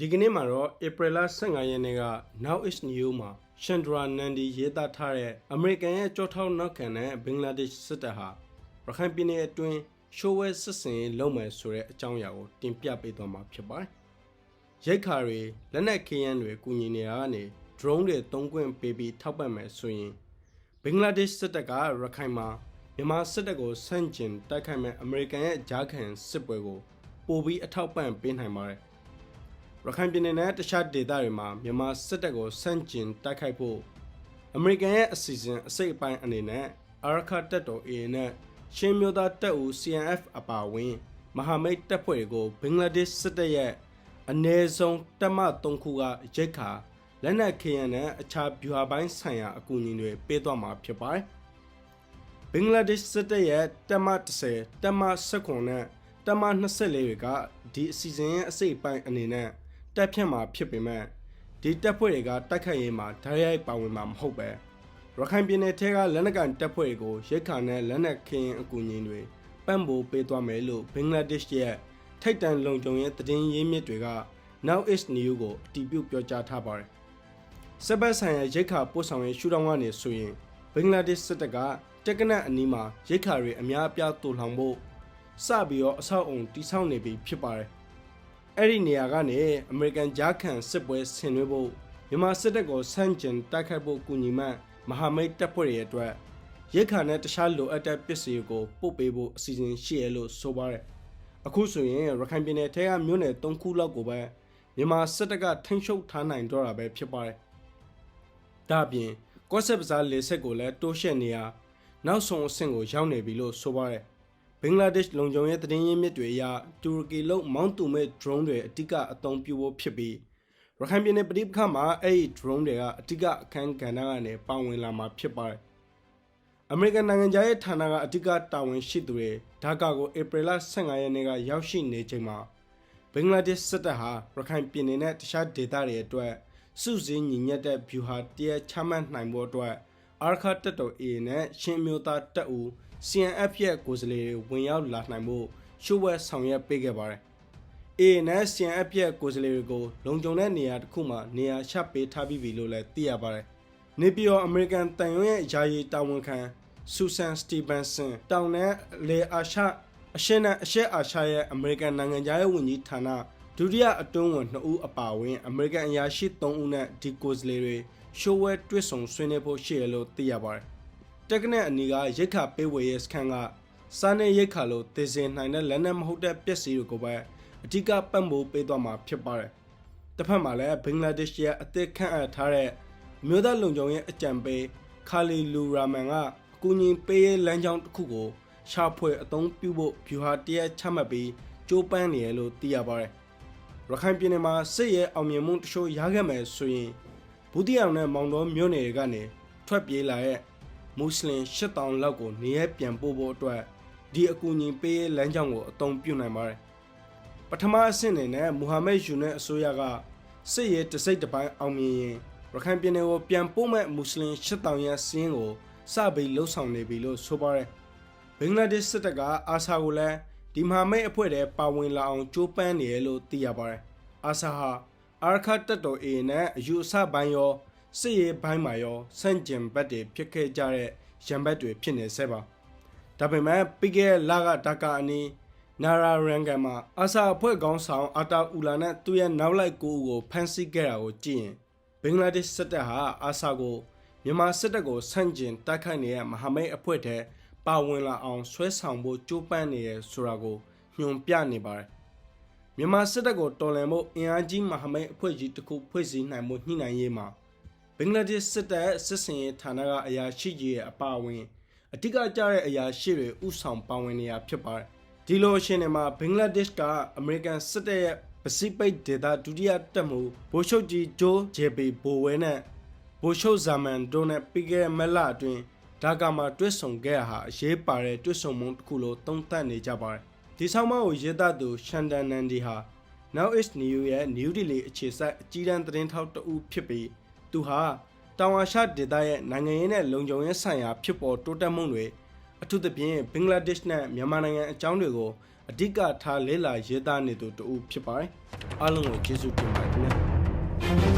ဒီကနေ့မှာတော့ဧပြီလ15ရက်နေ့က Now is New မှာ Chandra Nandi ရေးသားထားတဲ့အမေရိကန်ရဲ့ကြောထောက်နောက်ခံတဲ့ဘင်္ဂလားဒေ့ရှ်စစ်တပ်ဟာရခိုင်ပြည်နယ်အတွင်းရှိုးဝဲစစ်စင်ရေးလုပ်မယ်ဆိုတဲ့အကြောင်းအရာကိုတင်ပြပေးသွားမှာဖြစ်ပါတယ်။ရိတ်ခါတွေလက်နက်ခဲယမ်းတွေကူညီနေတာကနေ drone တွေတုံးကွင့်ပေးပြီးထောက်ပံ့မယ်ဆိုရင်ဘင်္ဂလားဒေ့ရှ်စစ်တပ်ကရခိုင်မှာမြန်မာစစ်တပ်ကိုဆန့်ကျင်တိုက်ခိုက်မဲ့အမေရိကန်ရဲ့ဂျားခံစစ်ပွဲကိုပိုပြီးအထောက်ပံ့ပေးနိုင်ပါတယ်။ ရခိုင်ပြည်နယ်နဲ့တခြားဒေသတွေမှာမြန်မာစစ်တပ်ကိုဆန့်ကျင်တိုက်ခိုက်ဖို့အမေရိကန်ရဲ့အစီအစဉ်အစိတ်အပိုင်းအနေနဲ့အာရခတပ်တော် AA နဲ့ရှင်းမျိုးသားတပ်ဦး CNF အပါအဝင်မဟာမိတ်တပ်ဖွဲ့တွေကိုဘင်္ဂလားဒေ့ရှ်စစ်တပ်ရဲ့အ ਨੇ ဆုံးတပ်မ3ခုကရိတ်ခါလက်နက်ခဲယမ်းနဲ့အခြားဗျူဟာပိုင်းဆိုင်ရာအကူအညီတွေပေးသွားမှာဖြစ်ပါတယ်။ဘင်္ဂလားဒေ့ရှ်စစ်တပ်ရဲ့တပ်မ30တပ်မ19နဲ့တပ်မ24တွေကဒီအစီအစဉ်ရဲ့အစိတ်အပိုင်းအနေနဲ့ တပ်ဖြတ်မှာဖြစ်ပေမဲ့ဒီတပ်ဖွဲ့တွေကတိုက်ခိုက်ရေးမှာဓာတ်ရိုက်ပါဝင်မှာမဟုတ်ပဲရခိုင်ပြည်နယ်ထဲကလက်နက်ကန်တပ်ဖွဲ့တွေကိုရိတ်ခါနဲ့လက်နက်ခင်းအကူအညီတွေပံ့ပိုးပေးသွားမယ်လို့ဘင်္ဂလားဒေ့ရှ်ရဲ့ထိတ်တန့်လုံခြုံရေးသတင်းရင်းမြစ်တွေက Now is New ကိုအတည်ပြုပြောကြားထားပါတယ်။စက်ပတ်ဆိုင်ရာရိတ်ခါပို့ဆောင်ရေးရှုထောင့်ကနေဆိုရင်ဘင်္ဂလားဒေ့ရှ်စစ်တပ်ကတက်ကနက်အနီးမှာရိတ်ခါတွေအများအပြားတူလောင်ဖို့စပြီးတော့အဆောက်အုံတိစောက်နေပြီဖြစ်ပါတယ်။ အဲ့ဒီနေရာကနေအမေရိကန်ဂျားခံစစ်ပွဲဆင်နွှဲဖို့မြန်မာစစ်တပ်ကိုဆန့်ကျင်တိုက်ခိုက်ဖို့ကူညီမှမဟာမိတ်တပ်ဖွဲ့တွေအတွက်ရိတ်ခါနဲ့တခြားလိုအပ်တဲ့ပစ္စည်းကိုပို့ပေးဖို့အစီအစဉ်ရှိရလို့ဆိုပါတယ်။အခုဆိုရင်ရခိုင်ပြည်နယ်ထဲကမြို့နယ်၃ခုလောက်ကိုပဲမြန်မာစစ်တပ်ကထိန်းချုပ်ထားနိုင်တော့တာပဲဖြစ်ပါတယ်။ဒါ့အပြင်ကော့ဆက်ပဇာလေဆက်ကိုလည်းတိုးရှက်နေရနောက်ဆုံးအဆင့်ကိုရောက်နေပြီလို့ဆိုပါတယ်။ ဘင်္ဂလားဒေ့ရှ်လုံခြုံရေးသတင်းရင်းမြစ်တွေအရတူရကီလုံမောင်းတူမဲ့ drone တွေအတိကအသုံးပြုဖို့ဖြစ်ပြီးရခိုင်ပြည်နယ်ပြည်ပခါမှာအဲ့ဒီ drone တွေကအတိကအခန်းကဏ္ဍကနေပါဝင်လာမှာဖြစ်ပါတယ်။အမေရိကန်နိုင်ငံသားရဲ့ဌာနကအဓိကတာဝန်ရှိသူတွေဒါကာကိုဧပြီလ15ရက်နေ့ကရောက်ရှိနေချိန်မှာဘင်္ဂလားဒေ့ရှ်စစ်တပ်ဟာရခိုင်ပြည်နယ်နဲ့တခြားဒေသတွေအတွက်စုစည်းညီညွတ်တဲ့ဗျူဟာတရက်ချမှတ်နိုင်ဖို့အတွက် အာရခတပ်တော် A နဲ့ချင်းမျိုးသားတပ်ဦး CNF ရဲ့ကိုယ်စားလှယ်တွေဝင်ရောက်လာနိုင်ဖို့ရှုပ်ဝဲဆောင်ရွက်ပေးခဲ့ပါတယ်။ A နဲ့ CNF ရဲ့ကိုယ်စားလှယ်တွေကိုလုံခြုံတဲ့နေရာတစ်ခုမှာနေရာချပေးထားပြီးပြီလို့လည်းသိရပါတယ်။နေပြည်တော်အမေရိကန်တန်ရုံးရဲ့ယာယီတာဝန်ခံဆူဆန်စတီဗန်ဆန်တောင်နဲ့လေအာရှအရှင်းနဲ့အရှက်အာရှရဲ့အမေရိကန်နိုင်ငံသားရဲ့ဝန်ကြီးဌာန ဒုတိယအတွင်းဝန်2ဦးအပါအဝင်အမေရိကန်အရာရှိ3ဦးနဲ့ဒီကိုယ်စားလှယ်တွေရှိုးဝဲတွစ်ဆုံဆွေးနွေးဖို့ရှိရလို့သိရပါတယ်။တက်ကနက်အနီးကရိတ်ခါပေးဝေရဲ့စခန်းကစားနေရိတ်ခါလို့တည်စင်နိုင်တဲ့လက်နက်မဟုတ်တဲ့ပစ္စည်းတွေကိုပဲအဓိကပံ့ပိုးပေးသွားမှာဖြစ်ပါတယ်။တစ်ဖက်မှာလည်းဘင်္ဂလားဒေ့ရှ်ရဲ့အသက်ခန့်အပ်ထားတဲ့အမျိုးသားလုံခြုံရေးအကြံပေးခါလီလူရာမန်ကအကူအညီပေးရေးလမ်းကြောင်းတစ်ခုကိုရှာဖွေအသုံးပြုဖို့ဗျူဟာတရက်ချမှတ်ပြီးကြိုးပမ်းနေရလို့သိရပါတယ်။ ရခိုင်ပြည်နယ်မှာစစ်ရဲအောင်မြင်မှုတချို့ရခဲ့မယ်ဆိုရင်ဘူးတီအောင်နဲ့မောင်တော်မြို့နယ်တွေကနေထွက်ပြေးလာတဲ့မွတ်စလင်8000လောက်ကိုနေရပြန်ပို့ဖို့အတွက်ဒီအကူအညီပေးရေးလမ်းကြောင်းကိုအသုံးပြုနိုင်ပါတယ်။ပထမအဆင့်အနေနဲ့မူဟာမက်ယူနဲ့အစိုးရကစစ်ရေးတစိတ်တစ်ပိုင်းအောင်မြင်ရင်ရခိုင်ပြည်နယ်ကိုပြန်ပို့မဲ့မွတ်စလင်8000ရဲ့စင်းကိုစပြီးလှုပ်ဆောင်နေပြီလို့ဆိုပါတယ်။ဘင်္ဂလားဒေ့ရှ်စစ်တပ်ကအာဆာကိုလည်း ဒီမဟာမိတ်အဖွဲ့ထဲပါဝင်လာအောင်ကြိုးပမ်းနေရလို့သိရပါတယ်။အာဆာဟာအာရခတပ်တော် A နဲ့အယူအဆပိုင်းရောစစ်ရေးပိုင်းမှာရောစန့်ကျင်ဘက်တွေဖြစ်ခဲ့ကြတဲ့ရံဘက်တွေဖြစ်နေဆဲပါ။ဒါပေမဲ့ပြီးခဲ့တဲ့လကဒါကာအနီးနာရာရန်ကန်မှာအာဆာအဖွဲ့ကောင်းဆောင်အာတာအူလာနဲ့သူ့ရဲ့နောက်လိုက်ကိုကိုဖမ်းဆီးခဲ့တာကိုကြည့်ရင်ဘင်္ဂလားဒေ့ရှ်စစ်တပ်ဟာအာဆာကိုမြန်မာစစ်တပ်ကိုဆန့်ကျင်တိုက်ခိုက်နေတဲ့မဟာမိတ်အဖွဲ့ထဲ ပါဝင်လာအောင်ဆွဲဆောင်ဖို့ကြိုးပမ်းနေရဆိုတာကိုညွှန်ပြနေပါတယ်။မြန်မာစစ်တပ်ကိုတော်လှန်ဖို့အင်အားကြီးမဟာမိတ်အဖွဲ့ကြီးတစ်ခုဖွဲ့စည်းနိုင်မှုညှိနှိုင်းရေးမှာဘင်္ဂလားဒေ့ရှ်စစ်တပ်စစ်စင်ရေးဌာနကအရာရှိကြီးရဲ့အပါအဝင်အဓိကကျတဲ့အရာရှိတွေဥဆောင်ပါဝင်နေရဖြစ်ပါတယ်။ဒီလိုအရှင်တွေမှာဘင်္ဂလားဒေ့ရှ်ကအမေရိကန်စစ်တပ်ရဲ့ပစိဖိတ်ဒေသဒုတိယတပ်မှုဗိုလ်ချုပ်ကြီးဂျိုးဂျေပီဘိုဝဲနဲ့ဗိုလ်ချုပ်ဇာမန်တို့နဲ့ပြီးခဲ့တဲ့မက်လအတွင်း ဒါကာမှာတွစ်ဆုံခဲ့ရဟာအရေးပါတဲ့တွစ်ဆုံမှုတစ်ခုလို့သုံးသပ်နေကြပါတယ်။ဒီဆောင်မကိုရေးသားသူရှန်ဒန်နန်ဒီဟာ Now is New ရဲ့ New Delhi အခြေစိုက်အကြီးတန်းသတင်းထောက်တဦးဖြစ်ပြီးသူဟာတောင်အာရှဒေသရဲ့နိုင်ငံရေးနဲ့လုံခြုံရေးဆိုင်ရာဖြစ်ပေါ်တိုးတက်မှုတွေအထူးသဖြင့်ဘင်္ဂလားဒေ့ရှ်နဲ့မြန်မာနိုင်ငံအကြောင်းတွေကိုအဓိကထားလဲလာရေးသားနေသူတူဖြစ်ပါတယ်အားလုံးကိုကျေးဇူးတင်ပါတယ်ခင်ဗျာ